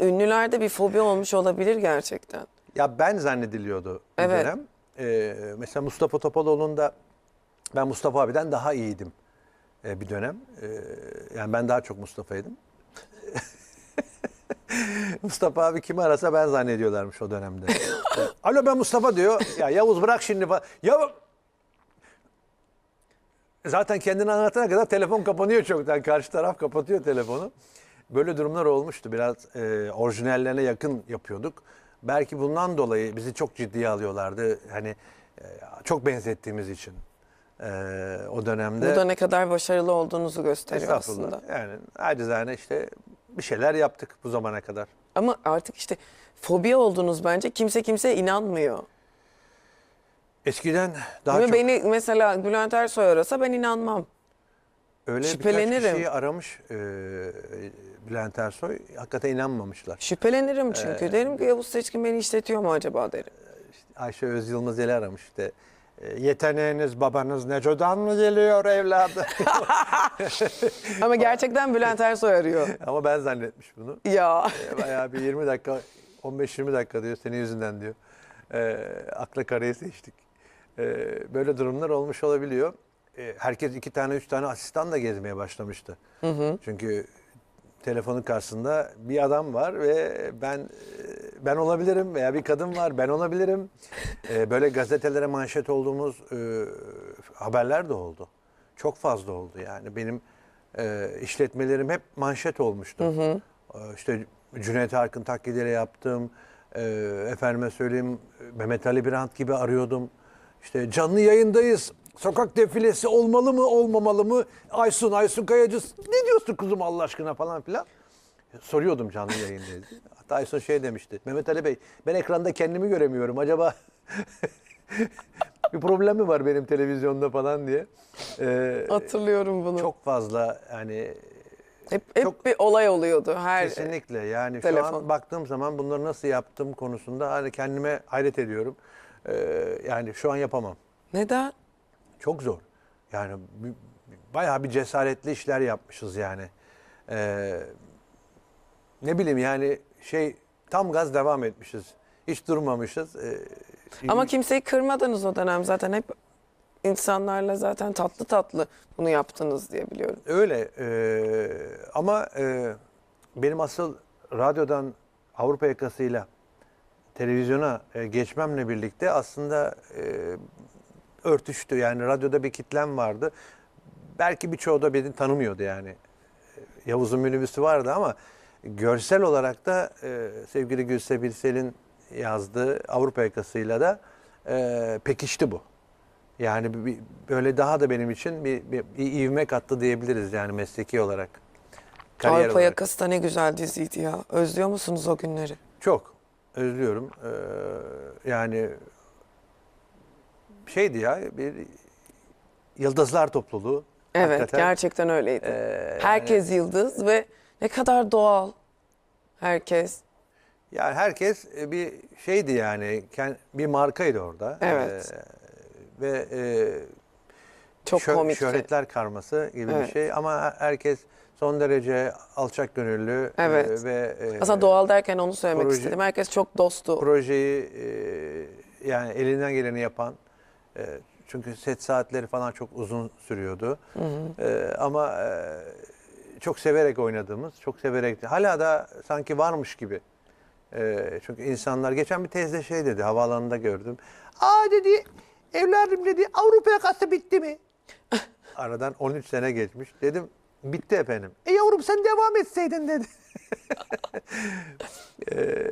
Ama ünlülerde bir fobi olmuş olabilir gerçekten. Ya ben zannediliyordu bir Evet. dönem. Ee, mesela Mustafa Topaloğlu'nda ben Mustafa abiden daha iyiydim ee, bir dönem. Ee, yani ben daha çok Mustafa'ydım. Mustafa abi kimi arasa ben zannediyorlarmış o dönemde. Ee, Alo ben Mustafa diyor. Ya Yavuz bırak şimdi. Ya Zaten kendini anlatana kadar telefon kapanıyor çoktan. Karşı taraf kapatıyor telefonu. Böyle durumlar olmuştu. Biraz e, orijinallerine yakın yapıyorduk. Belki bundan dolayı bizi çok ciddiye alıyorlardı. Hani e, çok benzettiğimiz için e, o dönemde. Bu da ne kadar başarılı olduğunuzu gösteriyor Estağfurullah. aslında. Yani acizane işte bir şeyler yaptık bu zamana kadar. Ama artık işte fobi oldunuz bence. Kimse kimseye inanmıyor. Eskiden daha mi? çok Beni mesela Bülent Ersoy arasa ben inanmam. Öyle birkaç şüphelenirim. kişiyi aramış e, Bülent Ersoy. Hakikaten inanmamışlar. Şüphelenirim çünkü. Ee, derim ki Yavuz Seçkin beni işletiyor mu acaba derim. Ayşe Öz Yılmazel'i aramış işte. E, Yeteneğiniz babanız Neco'dan mı geliyor evladım? Ama gerçekten Bülent Ersoy arıyor. Ama ben zannetmiş bunu. Ya. E, Bayağı bir 20 dakika, 15-20 dakika diyor senin yüzünden diyor. E, akla karayı seçtik. E, böyle durumlar olmuş olabiliyor. E, herkes iki tane, üç tane asistan da gezmeye başlamıştı. Çünkü telefonun karşısında bir adam var ve ben e, ben olabilirim veya bir kadın var ben olabilirim. E, böyle gazetelere manşet olduğumuz e, haberler de oldu. Çok fazla oldu yani. Benim e, işletmelerim hep manşet olmuştu. E, işte Cüneyt Arkın taklidleri yaptım. E, efendime söyleyeyim Mehmet Ali Birant gibi arıyordum. İşte canlı yayındayız. Sokak defilesi olmalı mı olmamalı mı? Aysun, Aysun Kayacı ne diyorsun kuzum Allah aşkına falan filan. Soruyordum canlı yayındayız. Hatta Aysun şey demişti. Mehmet Ali Bey ben ekranda kendimi göremiyorum. Acaba bir problem mi var benim televizyonda falan diye. Ee, Hatırlıyorum bunu. çok fazla yani hep hep çok- bir olay oluyordu her kesinlikle yani şu telefon. an baktığım zaman bunları nasıl yaptım konusunda hani kendime hayret ediyorum. Ee, yani şu an yapamam. Neden? Çok zor. Yani bayağı bir cesaretli işler yapmışız yani. Ee, ne bileyim yani şey tam gaz devam etmişiz. Hiç durmamışız. Ee, Ama kimseyi kırmadınız o dönem zaten hep insanlarla zaten tatlı tatlı bunu yaptınız diye biliyorum. Öyle ee, ama ee, benim asıl radyodan Avrupa yakasıyla televizyona e, geçmemle birlikte aslında e, örtüştü. Yani radyoda bir kitlem vardı. Belki birçoğu da beni tanımıyordu yani. Yavuz'un minibüsü vardı ama görsel olarak da e, sevgili Gülse Bilsel'in yazdığı Avrupa yakasıyla da e, pekişti bu. Yani bir- böyle daha da benim için bir, bir, bir ivme kattı diyebiliriz yani mesleki olarak. Kariyer Avrupa olarak. Yakası da ne güzel diziydi ya. Özlüyor musunuz o günleri? Çok özlüyorum. Ee, yani şeydi ya bir yıldızlar topluluğu. Evet Hakikaten, gerçekten öyleydi. ee, Herkes yıldız ve ne kadar doğal. Herkes. Yani herkes e, bir şeydi yani bir markaydı orada. Evet. Ee, ve e, Çok şö- komikti. şöhretler karması gibi Evet. bir şey ama herkes son derece alçak gönüllü e, Evet. ve e, Aslında doğal derken onu söylemek proje- istedim. Herkes çok dosttu. projeyi e, yani elinden geleni yapan e, çünkü set saatleri falan çok uzun sürüyordu. E, ama e, çok severek oynadığımız, çok severek hala da sanki varmış gibi. E, çünkü insanlar geçen bir teyze şey dedi havaalanında gördüm. Aa dedi evladım dedi Avrupa yakası bitti mi? Aradan 13 sene geçmiş. Dedim bitti efendim. E yavrum sen devam etseydin dedi. Ee,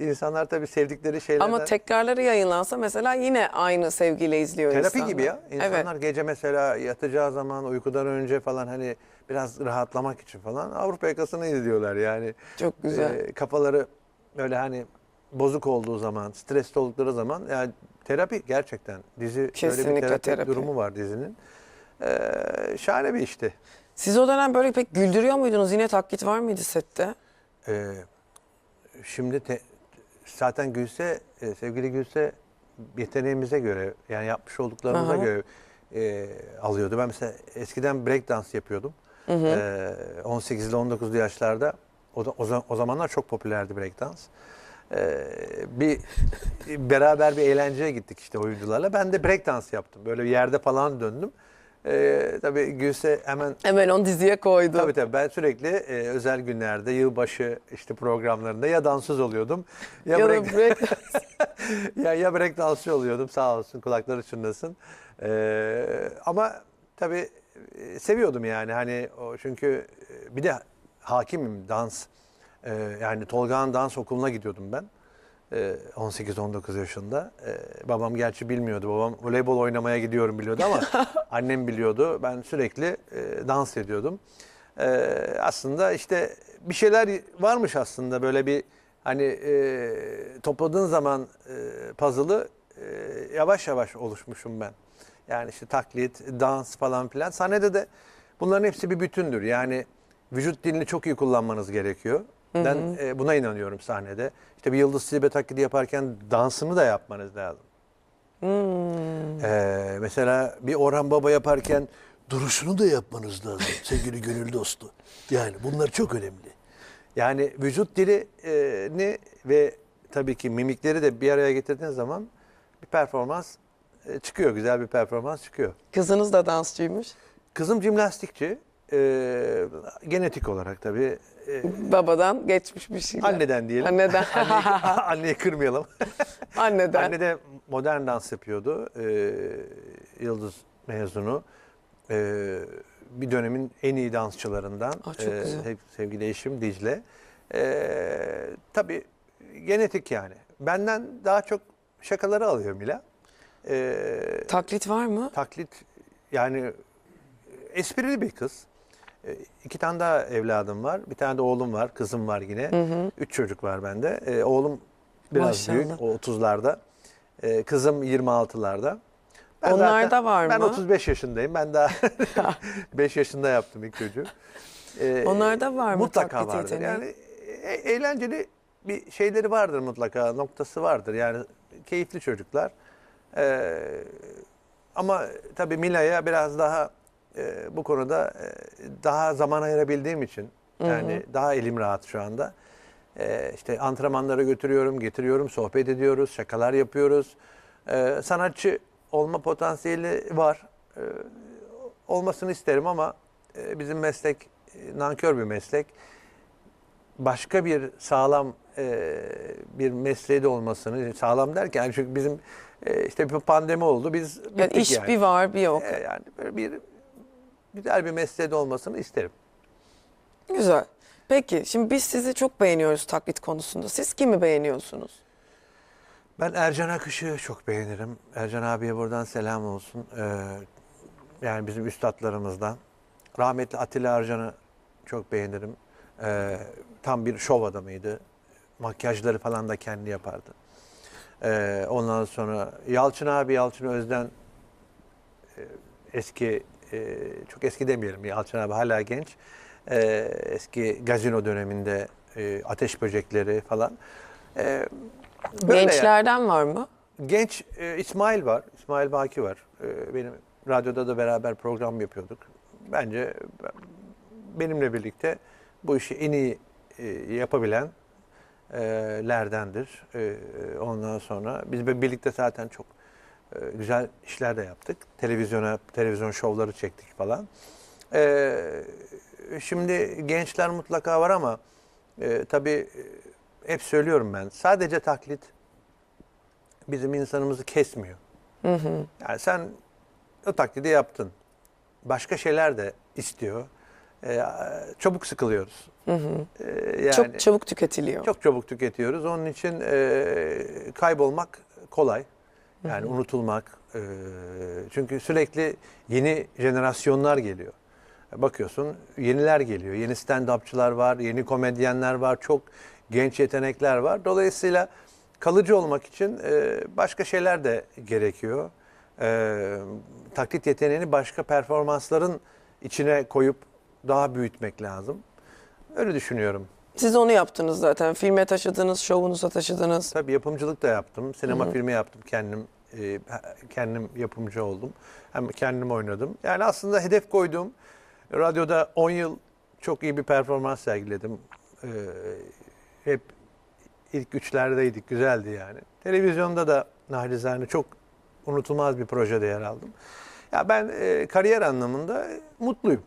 insanlar tabii sevdikleri şeylerden... Ama tekrarları yayınlansa mesela yine aynı sevgiyle izliyor Terapi insanlar. gibi ya. İnsanlar Evet. gece mesela yatacağı zaman uykudan önce falan hani biraz rahatlamak için falan Avrupa yakasını izliyorlar yani. Çok güzel. Ee, kafaları böyle hani bozuk olduğu zaman, stresli oldukları zaman yani terapi gerçekten. Dizi böyle bir Kesinlikle terapi, terapi. durumu var dizinin. Ee, şahane bir işti. Siz o dönem böyle pek güldürüyor muydunuz? Yine taklit var mıydı sette? Ee, şimdi te- zaten Gülse, e, sevgili Gülse yeteneğimize göre yani yapmış olduklarımıza Aha. göre e, alıyordu. Ben mesela eskiden break dans yapıyordum. Ee, 18'li 19'lu yaşlarda. O, da, o, o zamanlar çok popülerdi breakdance. Ee, bir beraber bir eğlenceye gittik işte oyuncularla. Ben de breakdance yaptım. Böyle bir yerde falan döndüm. Ee, tabii Gülse hemen Hemen onu diziye koydu. Tabii tabii ben sürekli e, özel günlerde, yılbaşı işte programlarında ya dansöz oluyordum ya, Ya break, break ya, ya break dansçı oluyordum sağ olsun kulakları çınlasın. Ee, ama tabii e, seviyordum yani hani o çünkü e, bir de hakimim dans. Ee, yani Tolga'nın dans okuluna gidiyordum ben. Ee, 18-19 yaşında. Ee, babam gerçi bilmiyordu. Babam voleybol oynamaya gidiyorum biliyordu ama annem biliyordu. Ben sürekli e, dans ediyordum. Ee, aslında işte bir şeyler varmış aslında böyle bir hani e, topladığın zaman e, puzzle'ı yavaş yavaş oluşmuşum ben. Yani işte taklit, dans falan filan. Sahnede de bunların hepsi bir bütündür. Yani vücut dilini çok iyi kullanmanız gerekiyor. Ben e, buna inanıyorum sahnede. İşte bir Yıldız Tilbe taklidi yaparken dansını da yapmanız lazım. Ee, mesela bir Orhan Baba yaparken duruşunu da yapmanız lazım sevgili gönül dostu. Yani bunlar çok önemli. yani vücut dilini ve tabii ki mimikleri de bir araya getirdiğiniz zaman bir performans e, çıkıyor. Güzel bir performans çıkıyor. Kızınız da dansçıymış. Kızım jimnastikçi. Ee, genetik olarak tabii. e, Babadan geçmiş bir şeyler. anneden diyelim. Anneden. Anneyi, anneyi kırmayalım. Anneden. Anne de modern dans yapıyordu. Ee, Yıldız mezunu. Ee, bir dönemin en iyi dansçılarından. Ah, çok güzel. sev- sevgili eşim Dicle. Ee, tabii genetik yani. Benden daha çok şakaları alıyor Mila. Ee, Taklit var mı? taklit yani esprili bir kız. Ee, İki tane daha evladım var. Bir tane de oğlum var. Kızım var yine. Üç çocuk var bende. Ee, oğlum biraz Maşallah. büyük. O 30'larda. Ee, kızım 26'larda. Onlarda var Ben mı? 35 yaşındayım. Ben daha 5 yaşında yaptım ilk çocuğu. Ee, Onlarda var mı Mutlaka vardır. yeteneği? Yani e- eğlenceli bir şeyleri vardır mutlaka. Noktası vardır. Yani keyifli çocuklar. Ee, ama tabii Mila'ya biraz daha e, bu konuda e, daha zaman ayırabildiğim için yani daha elim rahat şu anda. E, işte antrenmanlara götürüyorum, getiriyorum, sohbet ediyoruz, şakalar yapıyoruz. E, sanatçı olma potansiyeli var. E, olmasını isterim ama e, bizim meslek e, nankör bir meslek. Başka bir sağlam e, bir mesleği de olmasını sağlam derken yani çünkü bizim e, işte bir pandemi oldu biz Yani iş yani. bir var bir yok. E, yani bir güzel bir mesleği de olmasını isterim. Güzel. Peki şimdi biz sizi çok beğeniyoruz taklit konusunda. Siz kimi beğeniyorsunuz? Ben Ercan Akış'ı çok beğenirim. Ercan abiye buradan selam olsun. Ee, yani bizim üstadlarımızdan. Rahmetli Atilla Arcan'ı çok beğenirim. Ee, tam bir şov adamıydı. Makyajları falan da kendi yapardı. Ee, ondan sonra Yalçın abi, Yalçın Özden e, eski, e, çok eski demeyelim Yalçın abi hala genç. Ee, eski gazino döneminde e, ateş böcekleri falan. Ee, böyle yani. Gençlerden var mı? Genç e, İsmail var. İsmail Baki var. E, benim radyoda da beraber program yapıyorduk. Bence ben- benimle birlikte bu işi en iyi e, yapabilen e, lerdendir. E, ondan sonra biz birlikte zaten çok e, güzel işler de yaptık. Televizyona televizyon şovları çektik falan. E, şimdi gençler mutlaka var ama e, tabii e, hep söylüyorum ben. Sadece taklit bizim insanımızı kesmiyor. Yani sen o taklidi yaptın. Başka şeyler de istiyor. Ee, çabuk sıkılıyoruz. Ee, yani çok çabuk tüketiliyor. çok çabuk tüketiyoruz. Onun için e, kaybolmak kolay. Yani unutulmak. e, çünkü sürekli yeni jenerasyonlar geliyor. Bakıyorsun yeniler geliyor. Yeni stand-upçılar var, yeni komedyenler var, çok genç yetenekler var. Dolayısıyla kalıcı olmak için e, başka şeyler de gerekiyor. E, taklit yeteneğini başka performansların içine koyup daha büyütmek lazım. Öyle düşünüyorum. Siz onu yaptınız zaten. Filme taşıdınız, şovunuza taşıdınız. Tabii yapımcılık da yaptım. Sinema filmi yaptım. Kendim e, kendim yapımcı oldum. Hem kendim oynadım. Yani aslında hedef koyduğum radyoda 10 yıl çok iyi bir performans sergiledim. Ee, hep ilk üçlerdeydik. Güzeldi yani. Televizyonda da narizane çok unutulmaz bir projede yer aldım. Ya ben e, kariyer anlamında mutluyum.